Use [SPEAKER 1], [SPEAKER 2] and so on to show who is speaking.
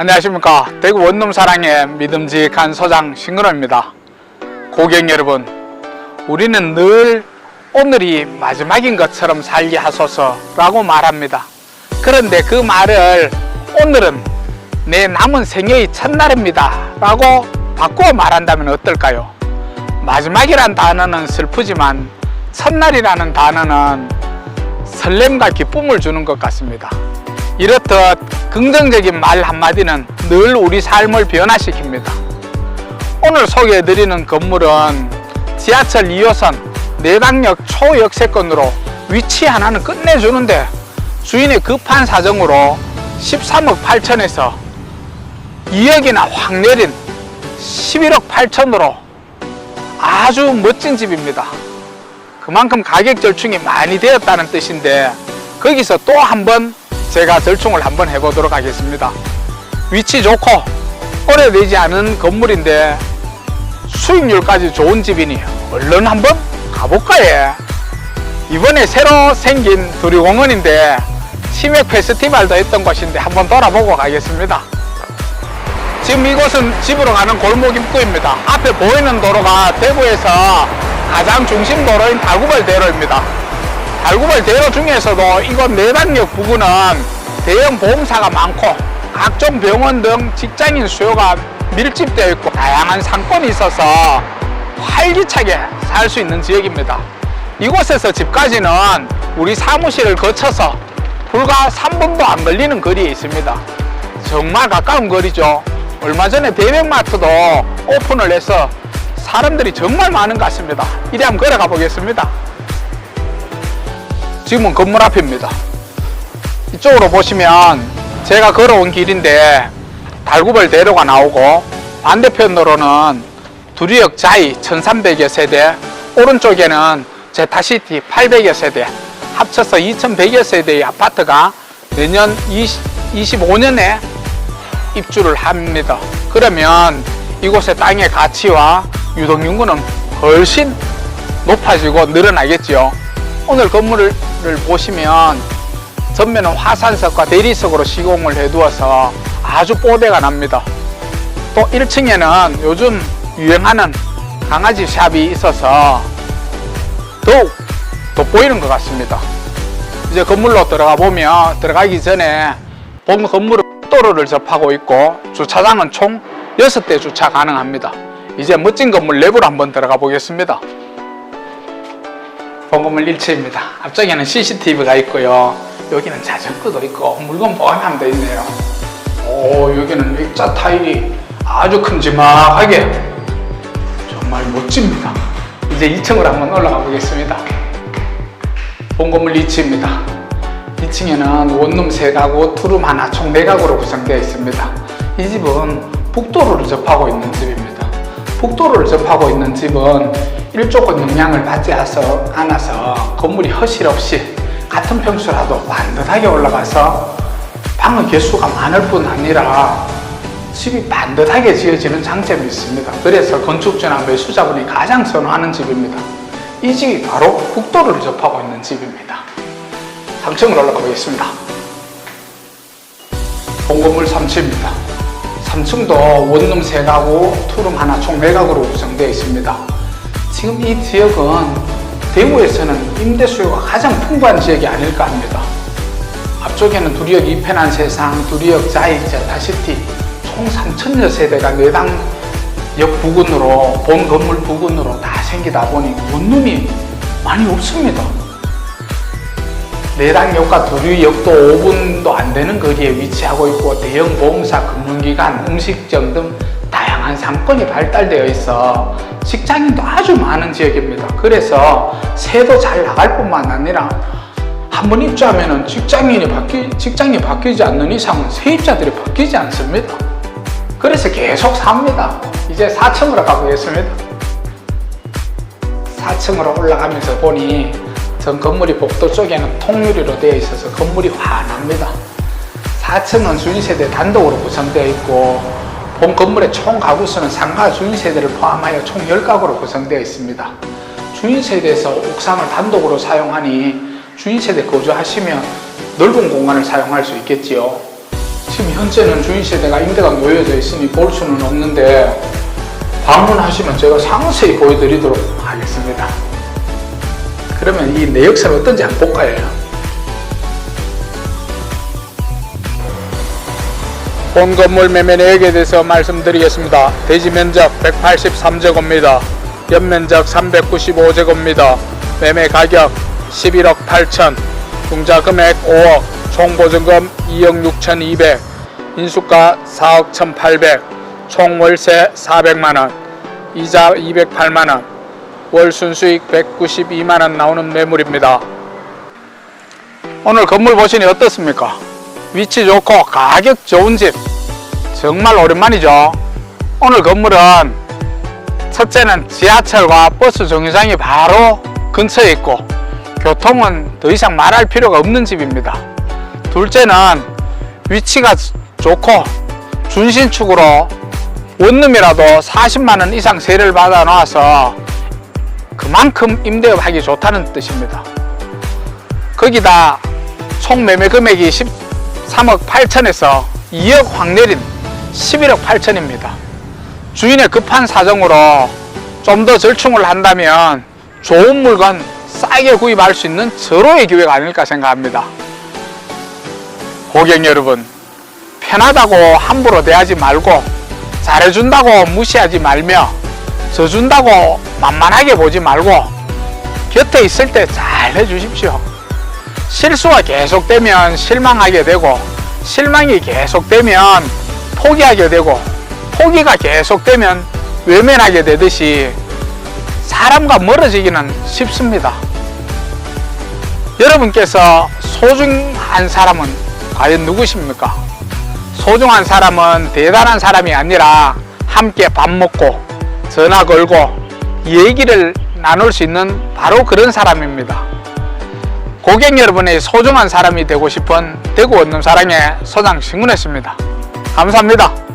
[SPEAKER 1] 안녕하십니까. 대구 원룸 사랑의 믿음직한 소장 신근호입니다. 고객 여러분 우리는 늘 오늘이 마지막인 것처럼 살게 하소서 라고 말합니다. 그런데 그 말을 오늘은 내 남은 생애의 첫날입니다 라고 바꾸어 말한다면 어떨까요? 마지막이란 단어는 슬프지만 첫날이라는 단어는 설렘과 기쁨을 주는 것 같습니다 이렇듯 긍정적인 말 한마디는 늘 우리 삶을 변화시킵니다. 오늘 소개해드리는 건물은 지하철 2호선 내당역 초역세권으로 위치 하나는 끝내주는데 주인의 급한 사정으로 13억 8천에서 2억이나 확 내린 11억 8천으로 아주 멋진 집입니다. 그만큼 가격 절충이 많이 되었다는 뜻인데 거기서 또 한 번 제가 절충을 한번 해보도록 하겠습니다. 위치 좋고 오래되지 않은 건물인데 수익률까지 좋은 집이니 얼른 한번 가볼까요? 이번에 새로 생긴 두리공원인데 치맥 페스티벌도 했던 곳인데 한번 돌아보고 가겠습니다. 지금 이곳은 집으로 가는 골목 입구입니다. 앞에 보이는 도로가 대구에서 가장 중심 도로인 달구벌 대로입니다. 달구벌 대로 중에서도 이곳 내당역 부근은 대형 보험사가 많고 각종 병원 등 직장인 수요가 밀집되어 있고 다양한 상권이 있어서 활기차게 살 수 있는 지역입니다. 이곳에서 집까지는 우리 사무실을 거쳐서 불과 3분도 안 걸리는 거리에 있습니다. 정말 가까운 거리죠. 얼마 전에 대명마트도 오픈을 해서 사람들이 정말 많은 것 같습니다. 이리 한번 걸어가 보겠습니다. 지금은 건물 앞입니다. 이쪽으로 보시면 제가 걸어온 길인데 달구벌 대로가 나오고 반대편으로는 두리역 자이 1300여 세대 오른쪽에는 제타시티 800여 세대 합쳐서 2100여 세대의 아파트가 내년 20, 25년에 입주를 합니다. 그러면 이곳의 땅의 가치와 유동인구는 훨씬 높아지고 늘어나겠지요. 오늘 건물을 보시면 전면은 화산석과 대리석으로 시공을 해두어서 아주 뽀대가 납니다. 또 1층에는 요즘 유행하는 강아지 샵이 있어서 더욱 돋보이는 것 같습니다. 이제 건물로 들어가 보면 들어가기 전에 본 건물은 도로를 접하고 있고 주차장은 총 6대 주차 가능합니다. 이제 멋진 건물 내부로 한번 들어가 보겠습니다. 본 건물 1층입니다. 앞쪽에는 CCTV가 있고요. 여기는 자전거도 있고 물건 보관함도 돼 있네요. 오 여기는 액자 타일이 아주 큼지막하게 정말 멋집니다. 이제 2층으로 한번 올라가 보겠습니다. 본 건물 2층입니다. 2층에는 원룸 3가구, 투룸 하나 총 4가구로 구성되어 있습니다. 이 집은 북도로를 접하고 있는 집입니다. 북도로를 접하고 있는 집은 일조권 영향을 받지 않아서- 건물이 허실 없이 같은 평수라도 반듯하게 올라가서 방의 개수가 많을 뿐 아니라 집이 반듯하게 지어지는 장점이 있습니다. 그래서 건축주나 매수자분이 가장 선호하는 집입니다. 이 집이 바로 국도를 접하고 있는 집입니다. 3층으로 올라가 보겠습니다. 본건물 3층입니다. 3층도 원룸 3가구, 투룸 하나 총 4가구로 구성되어 있습니다. 지금 이 지역은 대구에서는 임대 수요가 가장 풍부한 지역이 아닐까 합니다. 앞쪽에는 두리역 이편한 세상, 두리역 자이, 제타시티 총 3천여 세대가 내당 역 부근으로 본 건물 부근으로 다 생기다 보니 원룸이 많이 없습니다. 내당 역과 두류역도 5분도 안 되는 거리에 위치하고 있고 대형 보험사, 금융기관, 음식점 등 다양한 상권이 발달되어 있어 직장인도 아주 많은 지역입니다. 그래서 새도 잘 나갈 뿐만 아니라 한번 입주하면 직장인이 바뀌, 직장이 바뀌지 않는 이상 세입자들이 바뀌지 않습니다. 그래서 계속 삽니다. 이제 4층으로 가보겠습니다. 4층으로 올라가면서 보니 전 건물이 복도 쪽에는 통유리로 되어 있어서 건물이 환합니다. 4층은 주인세대 단독으로 구성되어 있고 본 건물의 총 가구수는 상가 주인세대를 포함하여 총 10가구로 구성되어 있습니다. 주인세대에서 옥상을 단독으로 사용하니 주인세대 거주하시면 넓은 공간을 사용할 수 있겠지요. 지금 현재는 주인 세대가 임대가 놓여져 있으니 볼 수는 없는데 방문하시면 제가 상세히 보여드리도록 하겠습니다. 그러면 이 내역사는 어떤지 한번 볼까요? 본 건물 매매 내역에 대해서 말씀드리겠습니다. 대지 면적 183제곱미터, 연면적 395제곱미터, 매매 가격 11억 8천, 융자 금액 5억, 총 보증금 2억 6천2백, 인수가 4억 1,800, 총 월세 400만원, 이자 208만원, 월 순수익 192만원 나오는 매물입니다. 오늘 건물 보시니 어떻습니까? 위치 좋고 가격 좋은 집 정말 오랜만이죠. 오늘 건물은 첫째는 지하철과 버스 정류장이 바로 근처에 있고 교통은 더 이상 말할 필요가 없는 집입니다. 둘째는 위치가 좋고 준신축으로 원룸이라도 40만 원 이상 세를 받아 놔서 그만큼 임대업 하기 좋다는 뜻입니다. 거기다 총 매매 금액이 13억 8천에서 2억 확 내린 11억 8천입니다. 주인의 급한 사정으로 좀 더 절충을 한다면 좋은 물건 싸게 구입할 수 있는 절호의 기회가 아닐까 생각합니다. 고객 여러분, 편하다고 함부로 대하지 말고 잘해준다고 무시하지 말며 져준다고 만만하게 보지 말고 곁에 있을 때 잘 해주십시오. 실수가 계속되면 실망하게 되고 실망이 계속되면 포기하게 되고 포기가 계속되면 외면하게 되듯이 사람과 멀어지기는 쉽습니다. 여러분께서 소중한 사람은 과연 누구십니까? 소중한 사람은 대단한 사람이 아니라 함께 밥 먹고 전화 걸고 얘기를 나눌 수 있는 바로 그런 사람입니다. 고객 여러분의 소중한 사람이 되고 싶은 대구 원룸 사랑의 소장 신군했습니다. 감사합니다.